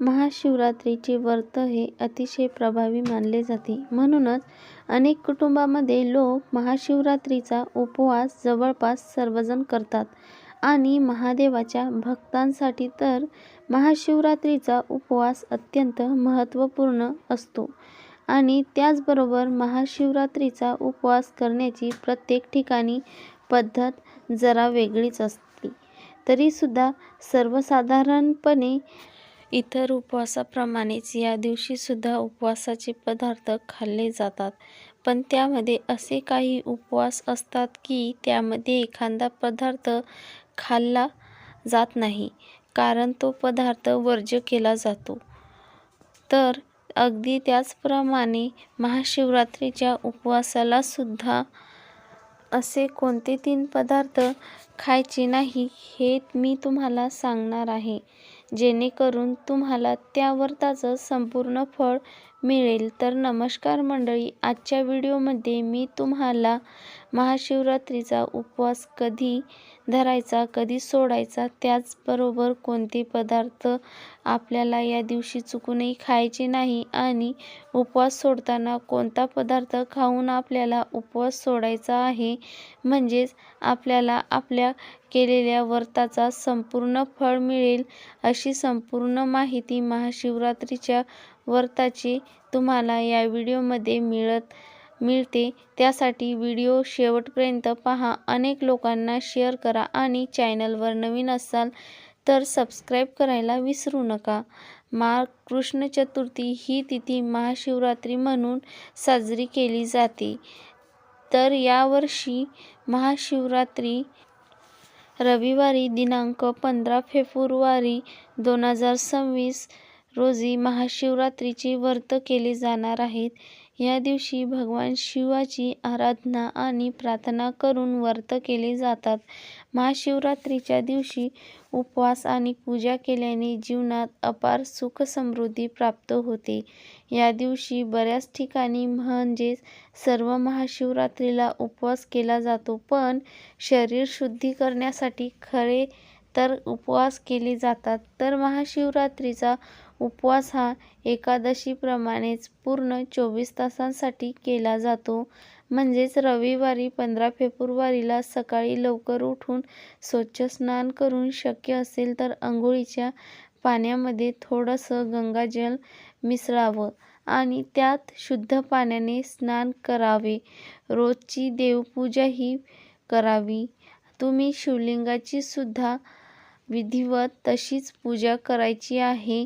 महाशिवरात्रीचे व्रत हे अतिशय प्रभावी मानले जाते. म्हणूनच अनेक कुटुंबांमध्ये लोक महाशिवरात्रीचा उपवास जवळपास सर्वजण करतात आणि महादेवाच्या भक्तांसाठी तर महाशिवरात्रीचा उपवास अत्यंत महत्त्वपूर्ण असतो आणि त्याचबरोबर महाशिवरात्रीचा उपवास करण्याची प्रत्येक ठिकाणी पद्धत जरा वेगळीच असते. तरीसुद्धा सर्वसाधारणपणे इतर उपवासाप्रमाणेच या दिवशीसुद्धा उपवासाचे पदार्थ खाल्ले जातात. पण त्यामध्ये असे काही उपवास असतात की त्यामध्ये एखादा पदार्थ खाल्ला जात नाही कारण तो पदार्थ वर्ज्य केला जातो. तर अगदी त्याचप्रमाणे महाशिवरात्रीच्या उपवासालासुद्धा असे कोणते तीन पदार्थ खायचे नाही हे मी तुम्हाला सांगणार आहे जेणेकरून तुम्हाला त्यावर त्याचं संपूर्ण फळ मिळेल. तर नमस्कार मंडळी, आजच्या व्हिडिओमध्ये मी तुम्हाला महाशिवरात्रीचा उपवास कधी धरायचा, कधी सोडायचा, त्याचबरोबर कोणते पदार्थ आपल्याला या दिवशी चुकूनही खायचे नाही आणि उपवास सोडताना कोणता पदार्थ खाऊन आपल्याला उपवास सोडायचा आहे, म्हणजेच आपल्याला आपल्या केलेल्या व्रताचा संपूर्ण फळ मिळेल, अशी संपूर्ण माहिती महाशिवरात्रीच्या व्रताची तुम्हाला या व्हिडिओमध्ये मिळत मिळते. त्यासाठी व्हिडिओ शेवटपर्यंत पहा. अनेक लोकांना शेअर करा आणि चॅनलवर नवीन असाल तर सबस्क्राईब करायला विसरू नका. मा कृष्ण चतुर्थी ही तिथी महाशिवरात्री म्हणून साजरी केली जाते. तर यावर्षी महाशिवरात्री रविवारी दिनांक पंधरा फेब्रुवारी दोन हजार सव्वीस रोजी महाशिवरात्रीचे व्रत केले जाणार आहे. या दिवशी भगवान शिवाची आराधना आणि प्रार्थना करून व्रत केले जातात. महाशिवरात्रीच्या दिवशी उपवास आणि पूजा केल्याने जीवनात अपार सुख-समृद्धी प्राप्त होते. या दिवशी बऱ्याच ठिकाणी म्हणजेच सर्व महाशिवरात्रीला उपवास केला जातो पण शरीर शुद्धी करण्यासाठी खरे तर उपवास केले जातात. तर महाशिवरात्रीचा उपवास हा एकादशीप्रमाणेच पूर्ण चोवीस तासांसाठी केला जातो. म्हणजेच रविवारी पंधरा फेब्रुवारीला सकाळी लवकर उठून स्वच्छ स्नान करून शक्य असेल तर अंघोळीच्या पाण्यामध्ये थोडंसं गंगाजल मिसळावं आणि त्यात शुद्ध पाण्याने स्नान करावे. रोजची देवपूजाही करावी. तुम्ही शिवलिंगाची सुद्धा विधिवत तशीच पूजा करायची आहे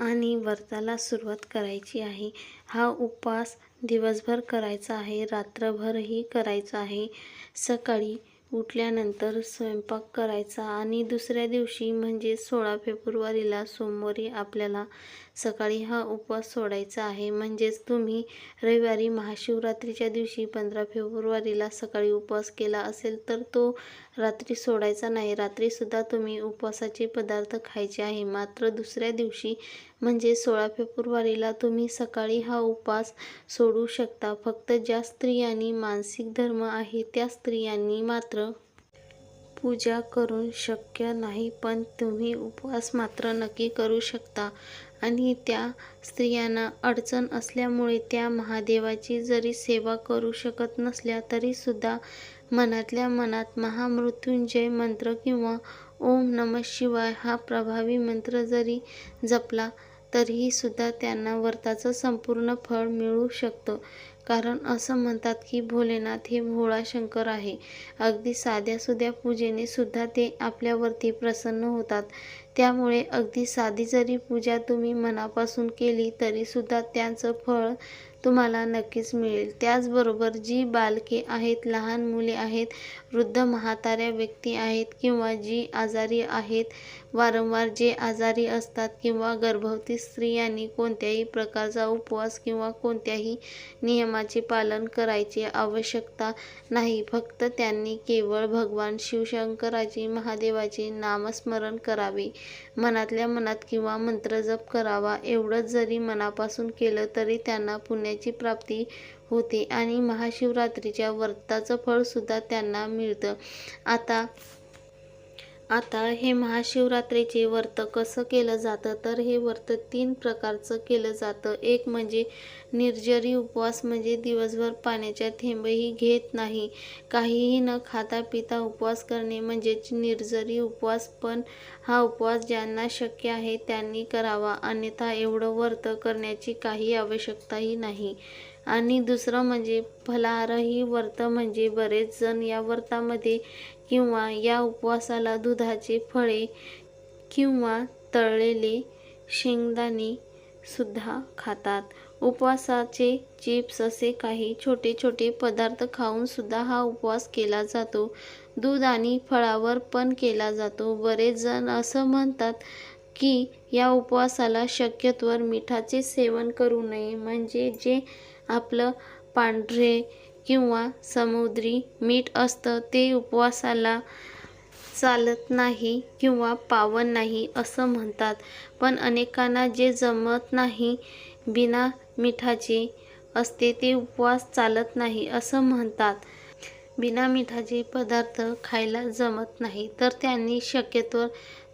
आणि व्रताला सुरुवात करायची आहे. हा उपवास दिवसभर करायचा आहे, रात्रभरही करायचा आहे. सकाळी उठल्यानंतर स्वयंपाक करायचा आणि दुसऱ्या दिवशी म्हणजे सोळा फेब्रुवारीला सोमवारी आपल्याला सकाळी हा उपवास सोडायचा आहे. म्हणजेच तुम्ही रविवारी महाशिवरात्रीच्या दिवशी पंधरा फेब्रुवारीला सकाळी उपवास केला असेल तर तो रात्री सोडायचा नाही. रात्रीसुद्धा तुम्ही उपवासाचे पदार्थ खायचे आहे. मात्र दुसऱ्या दिवशी म्हणजे सोळा फेब्रुवारीला तुम्ही सकाळी हा उपवास सोडू शकता. फक्त ज्या स्त्रियांनी मानसिक धर्म आहे त्या स्त्रियांनी मात्र पूजा करून शक्य नाही पण तुम्ही उपवास मात्र नक्की करू शकता आणि त्या स्त्रियांना अडचण असल्यामुळे त्या महादेवाची जरी सेवा करू शकत नसल्या तरीसुद्धा मनातल्या मनात महामृत्युंजय मंत्र किंवा ओम नमः शिवाय हा प्रभावी मंत्र जरी जपला तरीहीसुद्धा त्यांना व्रताचं संपूर्ण फळ मिळू शकतं. कारण असं म्हणतात की भोलेनाथ हे भोळा शंकर आहे. अगदी साध्यासुध्या पूजेने सुद्धा ते आपल्यावरती प्रसन्न होतात. त्यामुळे अगदी साधी जरी पूजा तुम्ही मनापासून केली तरीसुद्धा त्यांचं फळ तुम्हाला नक्कीच मिळेल. त्याचबरोबर जी बालके आहेत, लहान मुले आहेत, वृद्ध म्हाताऱ्या व्यक्ती आहेत किंवा जी आजारी आहेत, वारंवार जे आजारी असतात किंवा गर्भवती स्त्रियांनी कोणत्याही प्रकारचा उपवास किंवा कोणत्याही नियमाचे पालन करायची आवश्यकता नाही. फक्त त्यांनी केवळ भगवान शिवशंकराचे, महादेवाचे नामस्मरण करावे. मनातल्या मनात किंवा मंत्रजप करावा. एवढंच जरी मनापासून केलं तरी त्यांना पुण्याची प्राप्ती होते आणि महाशिवरात्रीच्या व्रताचं फळसुद्धा त्यांना मिळतं. आता आता हे महाशिवरात्रीचे व्रत कसं केलं जातं? तर हे व्रत तीन प्रकारचं केलं जातं. एक म्हणजे निर्जरी उपवास म्हणजे दिवसभर पाण्याच्या थेंबही घेत नाही. काहीही न खाता पिता उपवास करणे म्हणजेच निर्जरी उपवास. पण हा उपवास ज्यांना शक्य आहे त्यांनी करावा. अन्यथा एवढं व्रत करण्याची काही आवश्यकताही नाही. आणि दुसरं म्हणजे फलाहारही व्रत म्हणजे बरेच जण या व्रतामध्ये किंवा या उपवासाला दुधाचे फळे किंवा तळलेले शेंगदाणे सुद्धा खातात. उपवासाचे चिप्स असे काही छोटे छोटे पदार्थ खाऊन सुद्धा हा उपवास केला जातो. दूध आणि फळावर पण केला जातो. बरेच जण असं म्हणतात की या उपवासाला शक्यतोवर मिठाचे सेवन करू नये. म्हणजे जे आपलं पांढरे किंवा समुद्री मीठ असतं ते उपवासाला चालत नाही किंवा पावन नाही असं म्हणतात. पण अनेकांना जे जमत नाही बिना मिठाचे असते ते उपवास चालत नाही असं म्हणतात. बिना मिठाचे पदार्थ खायला जमत नाही तर त्यांनी शक्यतो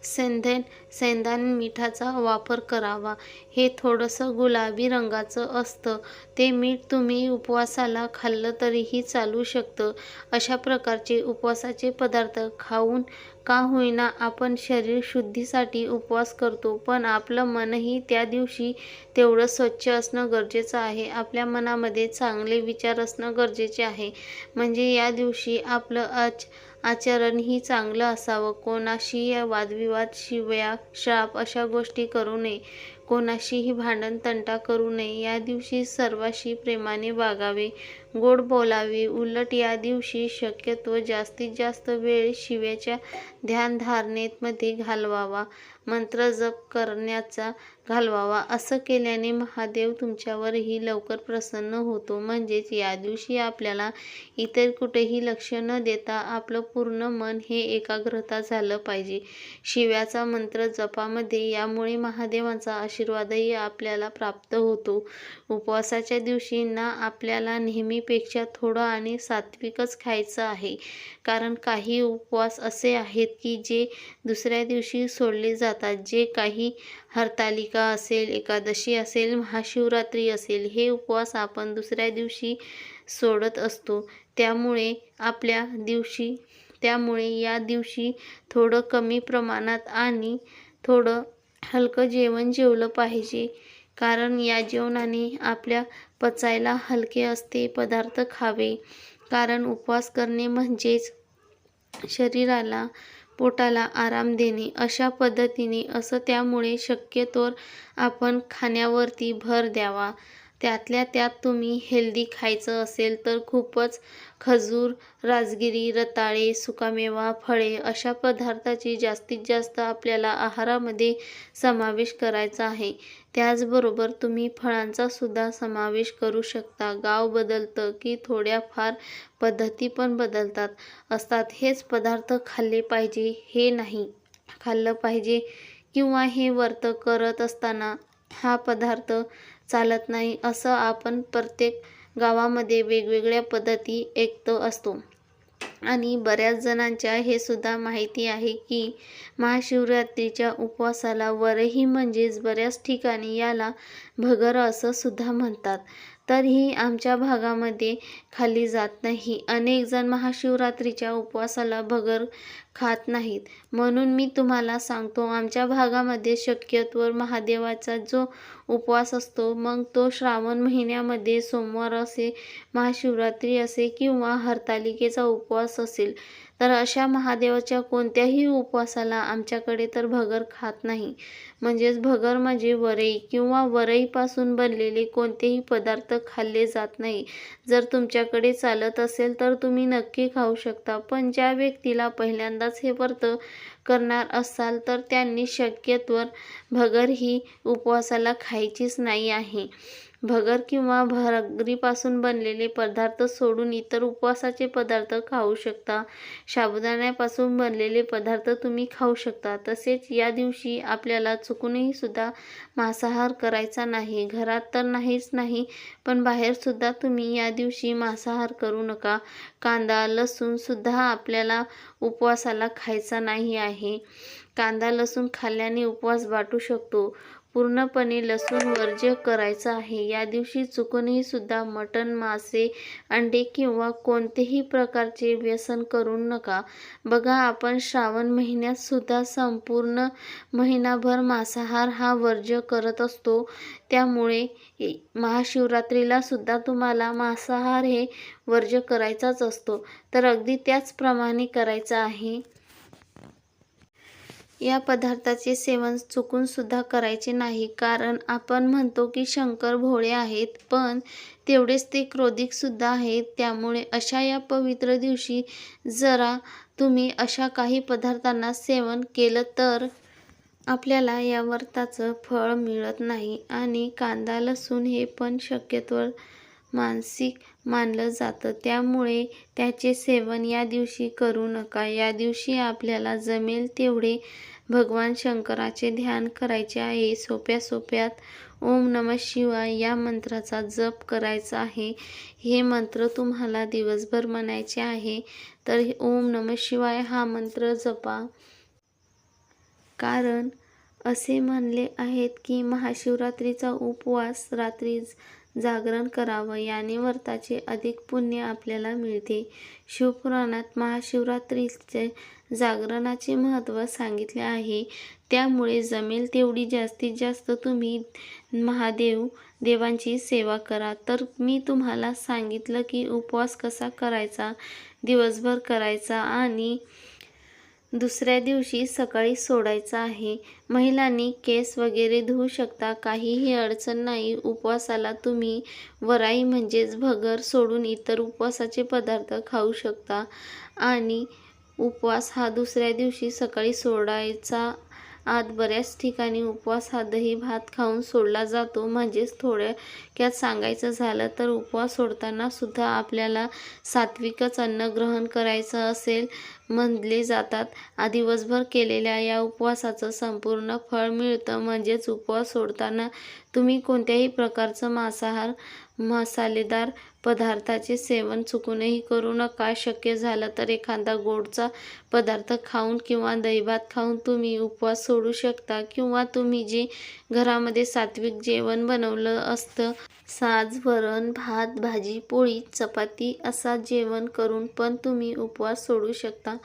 सेंधन सेंधान मिठाचा वापर करावा. हे थोडंसं गुलाबी रंगाचं असतं. ते मीठ तुम्ही उपवासाला खाल्लं तरीही चालू शकतं. अशा प्रकारचे उपवासाचे पदार्थ खाऊन का होईना आपण शरीर शुद्धीसाठी उपवास करतो. पण आपलं मनही त्या दिवशी तेवढं स्वच्छ असणं गरजेचं आहे. आपल्या मनामध्ये चांगले विचार असणं गरजेचे आहे. म्हणजे या दिवशी आपलं आज आचरणही चांगलं असावं. कोणाशी वादविवाद शिव्या श्राप अशा गोष्टी करू नये. कोणाशीही भांडण तंटा करू नये. या दिवशी सर्वाशी प्रेमाने वागावे. गोड बोलावे. उलट या दिवशी शक्यतो जास्तीत जास्त वेळ शिव्याच्या ध्यानधारणेमध्ये घालवावा. मंत्र जप करण्याचा घालवावा. असं केल्याने महादेव तुमच्यावरही लवकर प्रसन्न होतो. म्हणजेच या दिवशी आपल्याला इतर कुठेही लक्ष न देता आपलं पूर्ण मन हे एकाग्रता झालं पाहिजे. शिव्याचा मंत्र जपामध्ये यामुळे महादेवांचा आशीर्वादही आपल्याला प्राप्त होतो. उपवासाच्या दिवशी ना आपल्याला नेहमी पेक्षा थोडं आणि सात्विकच खायचं आहे. कारण काही उपवास असे आहेत की जे दुसऱ्या दिवशी सोडले जातात. जे काही हरतालिका असेल एकादशी असेल महाशिवरात्री असेल हे उपवास आपण दुसऱ्या दिवशी सोडत असतो. त्यामुळे आपल्या दिवशी त्यामुळे या दिवशी थोडं कमी प्रमाणात आणि थोडं हलकं जेवण जेवलं पाहिजे. कारण या जेवणाने आपल्या पचायला हलके असते पदार्थ खावे. कारण उपवास करणे म्हणजेच शरीराला पोटाला आराम देणे. अशा पद्धतीने असं त्यामुळे शक्यतोवर आपण खाण्यावरती भर द्यावा. त्यातल्या त्यात तुम्ही हेल्दी खायचं असेल तर खूपच खजूर राजगिरी रताळे सुकामेवा फळे अशा पदार्थाची जास्तीत जास्त आपल्याला आहारामध्ये समावेश करायचा आहे. त्याचबरोबर तुम्ही फळांचा सुद्धा समावेश करू शकता. गाव बदलतं की थोड्याफार पद्धती पण बदलतात. असतात. हेच पदार्थ खाल्ले पाहिजे हे नाही. खाल्लं पाहिजे किंवा हे व्रत करत असताना हा पदार्थ चालत नाही असं आपण प्रत्येक गावामध्ये वेगवेगळ्या पद्धती ऐकतो असतो. आणि बऱ्याच जणांच्या हे सुद्धा माहिती आहे की महाशिवरात्रीच्या उपवासाला वरही म्हणजेच बऱ्याच ठिकाणी याला भगर असं सुद्धा म्हणतात. तरीही आमच्या भागामध्ये खाल्ली जात नाही. अनेक जण महाशिवरात्रीच्या उपवासाला भगर खात नाहीत. म्हणून मी तुम्हाला सांगतो आमच्या भागामध्ये शक्यतोवर महादेवाचा जो उपवास असतो मग तो श्रावण महिन्यामध्ये सोमवार असे महाशिवरात्री असे किंवा हरतालिकेचा उपवास असेल. तर अशा महादेवाच्या कोणत्याही उपवासाला आमच्याकडे तर भगर खात नाही. म्हणजेच भगर म्हणजे वरई किंवा वरईपासून बनलेले कोणतेही पदार्थ खाल्ले जात नाही. जर तुमच्याकडे चालत असेल तर तुम्ही नक्की खाऊ शकता. पण ज्या व्यक्तीला पहिल्यांदाच हे व्रत करणार असाल तर त्यांनी शक्यतोवर भगर ही उपवासाला खायचीच नाही आहे. भगर किंवा भगरीपासून बनलेले पदार्थ सोडून इतर उपवासाचे पदार्थ खाऊ शकता. साबुदाण्यापासून बनलेले पदार्थ तुम्ही खाऊ शकता. तसेच या दिवशी आपल्याला चुकूनही सुद्धा मांसाहार करायचा नाही. घरात तर नाहीच नाही पण बाहेरसुद्धा तुम्ही या दिवशी मांसाहार करू नका. कांदा लसूणसुद्धा आपल्याला उपवासाला खायचा नाही आहे. कांदा लसूण खाल्ल्याने उपवास वाटू शकतो. पूर्णपणे लसूण वर्ज्य करायचं आहे. या दिवशी चुकूनही सुद्धा मटण मासे अंडे किंवा कोणतेही प्रकारचे व्यसन करू नका. बघा आपण श्रावण महिन्यात सुद्धा संपूर्ण महिनाभर मांसाहार हा वर्ज्य करत असतो. त्यामुळे महाशिवरात्रीला सुद्धा तुम्हाला मांसाहार हे वर्ज्य करायचाच असतो. तर अगदी त्याचप्रमाणे करायचा आहे. या पदार्थाचे सेवन चुकून सुद्धा करायचे नाही. कारण आपण म्हणतो की शंकर भोळे आहेत पण तेवढेच ते क्रोधिक सुद्धा आहेत. त्यामुळे अशा या पवित्र दिवशी जरा तुम्ही अशा काही पदार्थांना सेवन केलं तर आपल्याला या व्रताचं फळ मिळत नाही. आणि कांदा लसूण हे पण शक्यतोवर मानसिक मानलं जातं. त्यामुळे त्याचे सेवन या दिवशी करू नका. या दिवशी आपल्याला जमेल तेवढे भगवान शंकराचे ध्यान करायचे आहे. सोप्या सोप्यात ओम नम शिवाय या मंत्राचा जप करायचा आहे. हे मंत्र तुम्हाला दिवसभर म्हणायचे आहे. तर ओम नम शिवाय हा मंत्र जपा. कारण असे म्हणले आहेत की महाशिवरात्रीचा उपवास रात्री जागरण करावं याने व्रताचे अधिक पुण्य आपल्याला मिळते. शिवपुराणात महाशिवरात्रीचे जागरणाचे महत्त्व सांगितले आहे. त्यामुळे जमेल तेवढी जास्तीत जास्त तुम्ही महादेव देवांची सेवा करा. तर मी तुम्हाला सांगितलं की उपवास कसा करायचा दिवसभर करायचा आणि दुसऱ्या दिवशी सकाळी सोडायचा आहे. महिलांनी केस वगैरे धुवू शकता काहीही अडचण नाही. उपवासाला तुम्ही वराई म्हणजेच भगर सोडून इतर उपवासाचे पदार्थ खाऊ शकता. आणि उपवास हा दुसऱ्या दिवशी सकाळी सोडायचा आत बऱ्याच ठिकाणी उपवास हा दही भात खाऊन सोडला जातो. म्हणजेच थोड्याक्यात सांगायचं झालं तर उपवास सोडताना सुद्धा आपल्याला सात्विकच अन्न ग्रहण करायचं असेल म्हणले जातात. आ दिवसभर केलेल्या या उपवासाचं संपूर्ण फळ मिळतं. म्हणजेच उपवास सोडताना तुम्ही कोणत्याही प्रकारचं मांसाहार मसालेदार पदार्थाचे सेवन चुकूनही करू नका. शक्य झालं तर एखादा गोडचा पदार्थ खाऊन किंवा दहीभात खाऊन तुम्ही उपवास सोडू शकता किंवा तुम्ही जे घरामध्ये सात्विक जेवण बनवलं असतं साज वरण भात भाजी पोळी चपाती असा जेवण करून पण तुम्ही उपवास सोडू शकता.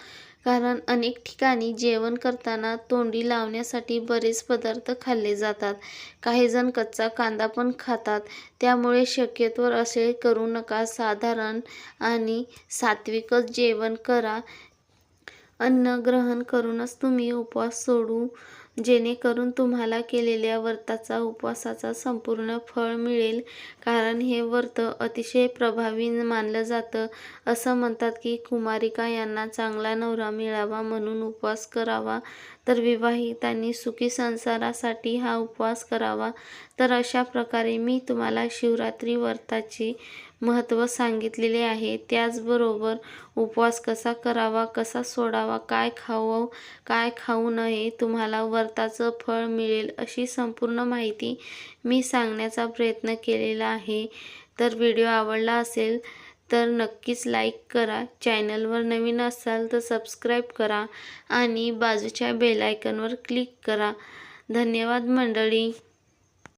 कारण अनेक ठिकाणी जेवण करताना तोंडी लावण्यासाठी बरेच पदार्थ खाल्ले जातात. काही जण कच्चा कांदा पण खातात. त्यामुळे शक्यतोवर असे करू नका. साधारण आणि सात्विकच जेवण करा. अन्न ग्रहण करूनच तुम्ही उपवास सोडू. जेणेकरून तुम्हाला केलेल्या व्रताचा उपवासाचा संपूर्ण फळ मिळेल. कारण हे व्रत अतिशय प्रभावी मानलं जातं. असं म्हणतात की कुमारिका यांना चांगला नवरा मिळावा म्हणून उपवास करावा. तर विवाहितांनी सुखी संसारासाठी हा उपवास करावा. तर अशा प्रकारे मी तुम्हाला शिवरात्री व्रताची महत्त्व सांगितलेले आहे. त्याचबरोबर उपवास कसा करावा कसा सोडावा काय खावं काय खाऊ नये तुम्हाला व्रताचं फळ मिळेल अशी संपूर्ण माहिती मी सांगण्याचा प्रयत्न केलेला आहे. तर व्हिडिओ आवडला असेल तर नक्कीच लाईक करा. चॅनलवर नवीन असाल तर सबस्क्राईब करा आणि बाजूच्या बेलायकनवर क्लिक करा. धन्यवाद मंडळी.